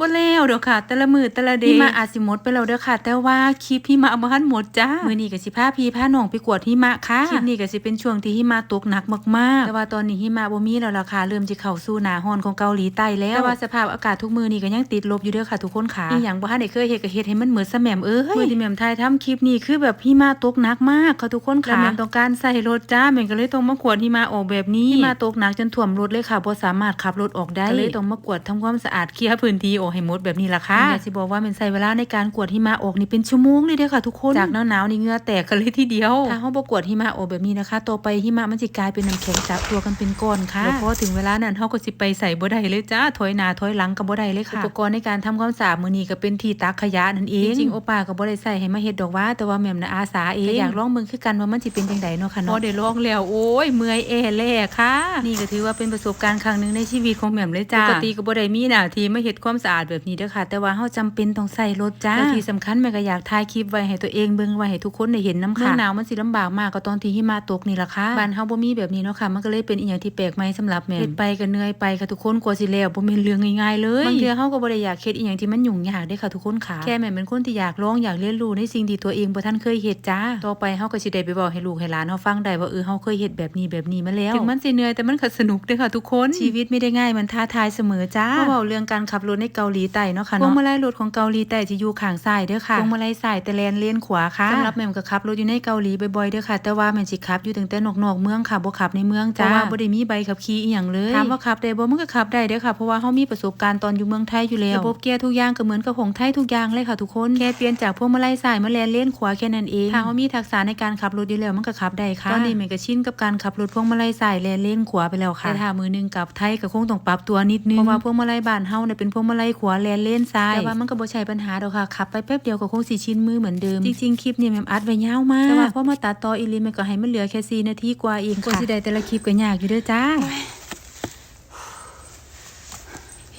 บ่แล้วเด้อค่ะ แต่ละมือแต่ละเดย์หิมะอาจสิหมดไปแล้วเด้อค่ะ แต่ว่าคลิปหิมะบ่ทันหมดจ้ามื้อนี้ก็สิพาพี่พาน้องไปกวดหิมะค่ะคลิปนี้ก็สิเป็นช่วงที่หิมะตกหนักมากๆ แต่ว่าตอนนี้หิมะบ่มีแล้วล่ะค่ะเริ่มสิเข้าสู่หน้าร้อนของเกาหลีใต้แล้วแต่ว่าสภาพอากาศทุกมื้อนี้ก็ยังติดลบอยู่เด้อค่ะทุกคนค่ะอีหยังบ่ทันได้เคยเฮ็ดก็เฮ็ดให้มันเหมือนซะแหม่มเอ้ยมื้อที่แหม่มถ่ายทำคลิปนี้คือแบบหิมะตกหนักมากค่ะทุกคนค่ะแล้วแหม่มต้องการใส่รถจ้าแหม่มก็เลยต้องมากวดหิมะออกแบบนี้หิมะตกหนักจนท่วมรถเลยค่ะบ่สามารถขับรถออกได้ก็เลยต้องมากวดทำความสะอาดเคลียร์พื้นที่ออกให้หมดแบบนี้ล่ะค่ะอยากสิบอกว่าแมันใช้เวลาในการกวดหิมะออกนี่เป็นชั่วโมงเลยเด้อค่ะทุกคนจากหนาวๆนี่เหงื่อแตกกันเลยทีเดียวถ้าเฮาบ่กวดหิมะออกแบบนี้นะคะต่อไปหิมะมันสิกลายเป็นน้ำแข็งจับตัวกันเป็นก้อนค่ะแล้วพอถึงเวลานั้นเฮาก็สิไปใส่บ่ได้เลยจ้าถอยหน้าถอยหลังก็บ่ได้เลยค่ะอุปกรณ์ในการทำความสะอาดมื้อนี้ก็เป็นที่ตักขยะนั่นเองจริงๆโอป้าก็บ่ได้ใส่ให้มาเฮ็ดดอกว่าแต่ว่าแม่มน่ะอาสาเองก็อยากลองเบิ่งคือกันว่ามันสิเป็นจังไดเนาะค่ะเนาะพอได้ลองแล้วโอ้ยเมื่อยแอแล่ค่ะ นี่ก็ถือว่าเป็นประสบการณ์ครั้งหนึงในชีวิตของแม่มเลยจ้าปกติก็บ่ได้มีหน้าที่มาเฮ็ดความสะอาดแบบนี้เด้อค่ะ แต่ว่าเฮาจำเป็นต้องใส่รถจ้าแล้วที่สำคัญแม่ก็อยากถ่ายคลิปไว้ให้ตัวเองเบิ่งไว้ให้ทุกคนได้เห็นนํค่ะเมืองหนาวมันสิลำบากมากก็ตอนที่หิมะตกนี่ล่ะค่ะบ้านเฮาบ่มีแบบนี้เนาะค่ะ มันก็เลยเป็นอีหยังที่แปลกใหม่สำหรับแม่เฮ็ดไปก็เหนื่อยไปค่ะทุกคนกว่าสิแล้วบ่แม่นเรื่องง่ายๆเลยบางเทื่อเฮาก็บ่ได้อยากเฮ็ดอีหยังที่มันยุ่งยากเด้อค่ะทุกคนค่ะแค่แม่เป็นคนที่อยากลองอยากเรียนรู้ในสิ่งที่ตัวเองบ่ทันเคยเฮ็ดจ้าต่อไปเฮาก็สิได้ไปบอกให้ลูกให้หลานเฮาฟังได้ว่าเออเฮาเคยเฮ็ดแบบนี้แบบนี้มาแล้วถึงมันสิเหนื่อยแต่มันก็สนุกเด้อค่ะทุกคนชีวิตไม่ได้ง่ายมันท้าทายเสมอจ้ามาเว้าเรื่องการขับรถในเกาหลีใต้เนาะค่ะพวงมาลัยรถของเกาหลีใต้จะอยู่ข้างซ้ายเด้อค่ะพวงมาลัยซ้ายแต่แลนเลนขวาค่ะสำหรับแม่มก็ขับรถอยู่ในเกาหลีบ่อยๆเด้อค่ะ แต่ว่าแม่นสิขับอยู่ตั้งแต่นอกๆเมืองค่ะบ่ขับในเมืองจ้าเพราะว่าบ่ได้มีใบขับขี่อีหยังเลยถามว่าขับได้บ่มันก็ขับได้เด้อค่ะเพราะว่าเฮามีประสบการณ์ตอนอยู่เมืองไทยอยู่แล้วระบบเกียร์ทุกอย่างก็เหมือนกับของไทยทุกอย่างเลยค่ะทุกคนแค่เปลี่ยนจากพวงมาลัยซ้ายมาแลนเลนขวาแค่นั้นเองถ้าเฮามีทักษะในการขับรถอยู่แล้วมันก็ขับได้ค่ะตอนนี้แม่ก็ชินกับการขับรถพวงมาลัยซ้ายแลนเลนขวาไปแล้วค่ะแต่ถ้ามือหนึงกลับไทยก็คงต้องปรับตัวนิดนึงเพราะว่าพวงมาลัยบ้านเฮาเนี่ยเป็นพวงมาลัยขวาแลนเลนซ้ายแต่ว่ามันก็บ่ใช่ปัญหาดอกค่ะขับไปแป๊บเดียวก็คงสิชินมือเหมือนเดิมจริงๆคลิปเนี่ยแม่อัดไว้ยาวมากแต่ว่าพอมาตัดต่ออีหลีแม่ก็ให้มันเหลือแค่4นาทีกว่าเองค่ะกว่าสิได้แต่ละคลิปก็ยากอยู่เด้อจ้า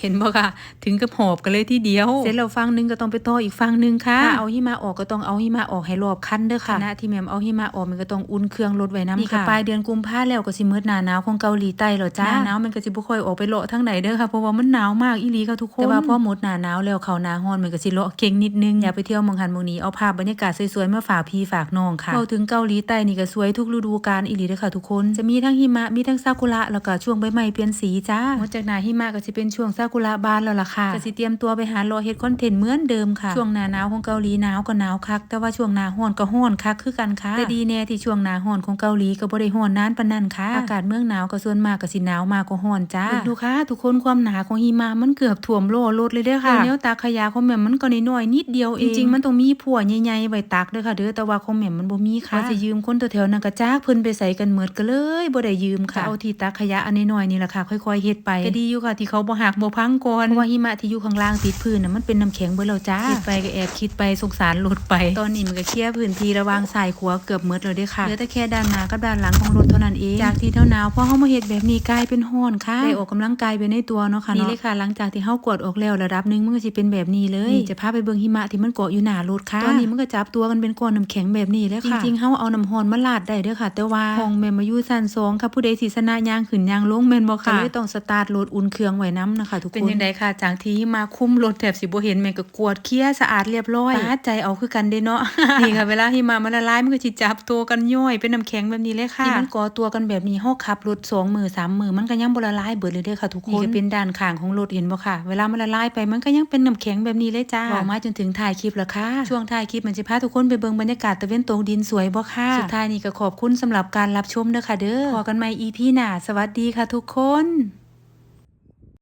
เห็นบ่ค่ะ ถึงกับหอบกันเลยทีเดียว เสร็จแล้วฟังหนึงก็ต้องไปต่ออีกฟังหนึงค่ะถ้าเอาหิมะออกก็ต้องเอาหิมะออกให้รอบคันเด้อค่ะขณะที่แม่มเอาหิมะออกมันก็ต้องอุ่นเครื่องรถไว้น้ำค่ะนี่ก็ปลายเดือนกุมภาแล้วก็สิมืดหน้าหนาวของเกาหลีใต้แล้วจ้าหน้าหนาวมันก็สิบ่ค่อยออกไปเลาะทางไหนเด้อค่ะเพราะว่ามันหนาวมากอีหลีค่ะทุกคนแต่ว่าพอหมดหน้าหนาวแล้วเข้าหน้าร้อนมันก็สิเลาะเก่งนิดนึงอย่าไปเที่ยวเมืองหันเมืองนี้เอาภาพบรรยากาศสวยๆมาฝากพี่ฝากน้องค่ะเว้าถึงเกาหลีใต้นี่ก็สวยทุกฤดูกาลอีหลีเด้อค่ะ ทุกคนจะมีทั้งหิมะมีทั้งซากุระแล้วก็ช่วงใบไม้เปลี่ยนสีจ้าหมดจากหน้าหิมะก็สิเป็นช่วงซากุระบานแล้วล่ะค่ะก็สิเตรียมตัวไปหารอเฮ็ดคอนเทนต์เหมือนเดิมค่ะ ช่วงหน้าหนาวของเกาหลีหนาวก็หนาวคัก แต่ว่าช่วงหน้าร้อนก็ร้อนคักคือกันค่ะแต่ดีแน่ที่ช่วงหน้าร้อนของเกาหลีก็บ่ได้ร้อนนานปานนั้นค่ะ อากาศเมืองหนาวก็ส่วนมากก็สิหนาวมากกว่าร้อนจ้าดูค่ะทุกคนความหนาของหิมะมันเกือบท่วมโลรถเลยเด้อค่ะแนวตากขยะของแม่มมันก็น้อยๆนิดเดียวเองจริงๆมันต้องมีผัวใหญ่ๆไว้ตักเด้อค่ะเด้อแต่ว่าของแม่มมันบ่มีค่ะว่าสิยืมคนแถวๆนั้นก็จากเพิ่นไปใส่กันหมดก็เลยบ่ได้ยืมค่ะเอาที่ตักขยะอันน้อยๆนี่ล่ะค่ะ ค่อยๆเฮ็ดไปก็ดีอยู่ค่ะที่เขาบ่หักบ่พังก่อนเพราะว่าหิมะที่อยู่ข้างล่างติดพื้นน่ะมันเป็นน้ำแข็งเบิดแล้วจ้าคิดไปก็แอบคิดไปสงสารรถไป ตอนนี้มันก็เคลียร์พื้นที่ระหว่างซ้ายขวาเกือบหมดแล้วเด้อค่ะเหลือแต่แค่ด้านหน้ากับด้านหลังของรถเท่านั้นเองจากที่เท่าหนาวพอเฮามาเฮ็ดแบบนี้กลายเป็นร้อนค่ะได้ออกกำลังกายไปในตัวเนาะค่ะนี่เลยค่ะหลังจากที่เฮากดออกแล้วระดับหนึงมันก็สิเป็นแบบนี้เลยนี่จะพาไปเบิ่งหิมะที่มันเกาะอยู่หน้ารถค่ะตอนนี้มันก็จับตัวกันเป็นก้อนน้ำแข็งแบบนี้เลยค่ะจริงๆเฮาเอาน้ำร้อนมาลาดได้เด้อค่ะ แต่ว่าห้องแม่มาอยู่ชั้น2ค่ะผู้ใดสิชนะย่างขึ้นย่างลงแม่นบ่ค่ะก็เลยต้องสตาร์ทรถอุ่นเครื่องไว้นํนะคะทุกคนเป็นจังไดค่ะจากที่มาคุมรถแทบสิบ่เห็นแม่ก็กวาดเคลียร์สะอาดเรียบร้อยปาดใจเอาคือกันเด้เนาะนี่ค่ะเวลาหิมะมันละลายมันก็สิจับตัวกันย่อยเป็นน้ำแข็งแบบนี้เลยค่ะที่มันก่อตัวกันแบบนี้เฮาขับรถ2มือ3มือมันก็ยังบ่ละลายเบิดเลยเด้อค่ะทุกคนนี่ก็เป็นด้านข้างของรถเห็นบ่ค่ะ เวลามันละลายไปมันก็ยังเป็นน้ำแข็งแบบนี้เลยจ้าบอกมาจนถึงถ่ายคลิปแล้วค่ะช่วงถ่ายคลิปมันสิพาทุกคนไปเบิ่งบรรยากาศตะเวนตกดินสวยบ่ค่ะสุดท้ายนี่ก็ขอบคุณสำหรับการรับชมเด้อค่ะเด้อพอกันใหม่ EP หน้าสวัสดีค่ะทุกคน